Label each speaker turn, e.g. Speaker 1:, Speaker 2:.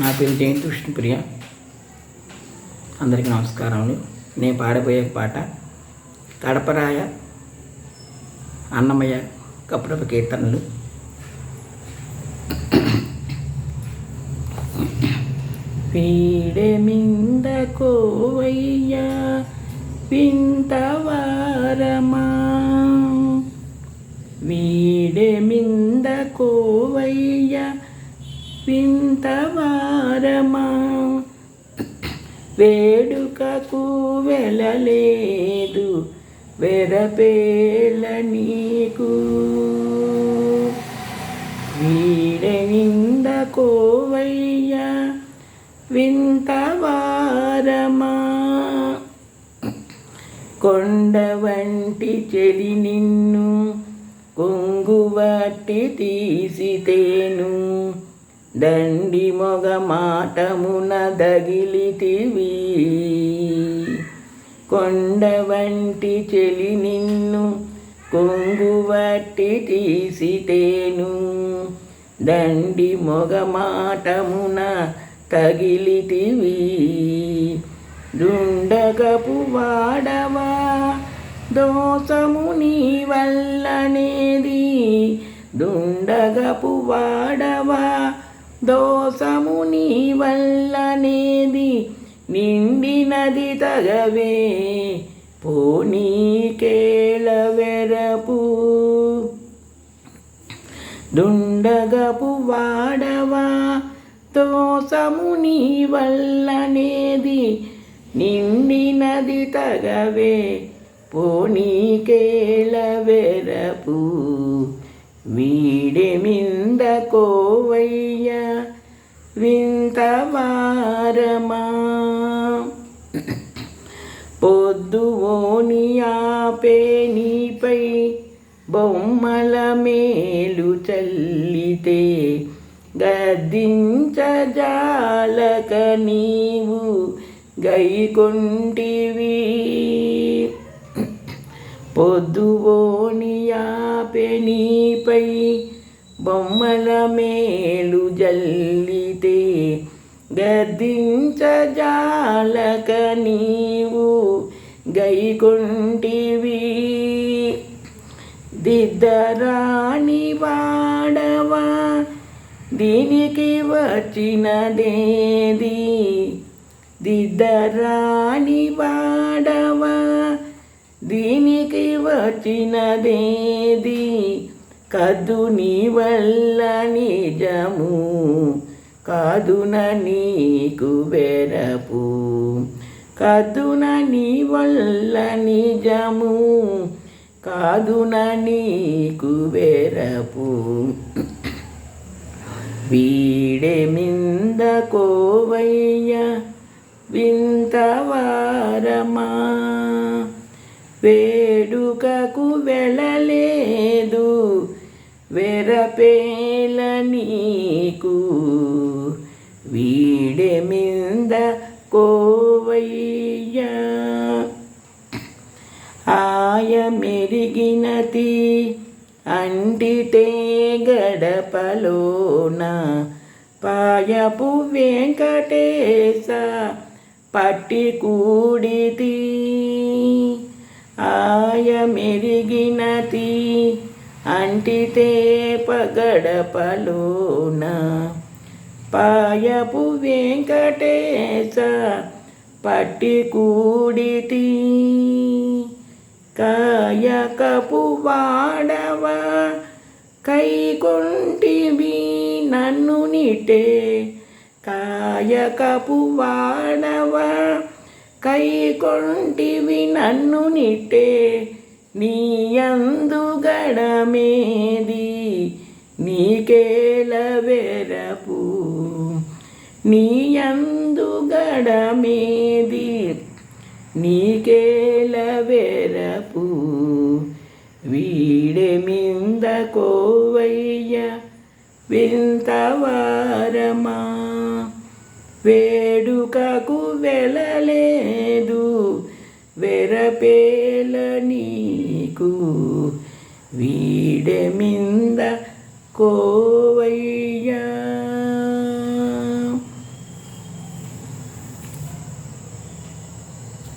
Speaker 1: నా పేరు జయంతి విష్ణుప్రియ అందరికీ నమస్కారములు నేను పాడబోయే పాట కడపరాయ అన్నమయ్య కప్పుడప కీర్తనలు. పీడమింద కోవయ్య వింతవారమా? వీడెమింద కోవయ్య వింతవారమా? వేడుకకు వెళ్ళలేదు వెరపేళ నీకు. వీడనింద కోవయ్య వింతవారమా? కొండ వంటి చెలి నిన్ను కొంగువట్టి తీసితేను. దండి మొగ మాటమున దగిలితివి. కొండ వంటి చెలి నిన్ను కొంగువట్టి తీసితేను. దండి మొగ మాటమున తగిలితివి. దుండగపు వాడవా? దోషము నీ వల్లనే దుండగపు వాడవా దోసము నీ వల్లనేది నిండినది తగవే. పోనీకేళ వెరపు దుండగపు వాడవా దోసము నీ వల్లనేది నిండినది తగవే. పోనీకేళ వెరపు వీడెమింద కోవయ్య వింతవారమా? పొద్దువోని ఆపే నీపై బొమ్మల మేలు చల్లితే గద్దించజాలక నీవు గైకొంటివి. పొద్దువోనియాపెనీపై బొమ్మల మేలు జల్లితే గద్దించజాలక నీవు గైకుంటివి. దిద్దరాణి వాడవా? దీనికి వచ్చినదేది? దిద్దరాణి వాడవా? దీని వచ్చినదేది? కదు నీ వల్ల నిజము కాదున నీకు వెరపు. కదున నీ వల్ల నిజము కాదున నీకు వెరపు. వీడెమింద కోవయ్య వింతవారమా వేడు వెరపేల నీకు వీడెమింద కోవయ్య. ఆయ మెరిగినతి అంటితే గడపలోన పాయపు వెంకటేశ పట్టి కూడితి. ఆయ మెరిగినతి అంటితే పగడపలోన. పాయపు వెంకటేశ పట్టి కూడితి కాయకపు వాడవ కైకొంటివి నన్ను నిటే. కాయకపు వాడవ కైకొంటివి నన్ను నిటే. నీయందు గడమేది నీకేల వెరపు నీయందు గడమేది నీకేల వీడెమింద కోవయ్య వింతవారమా వేడుకకు వెళ్ళలేదు వెరపేల నీకు వీడెమింద కో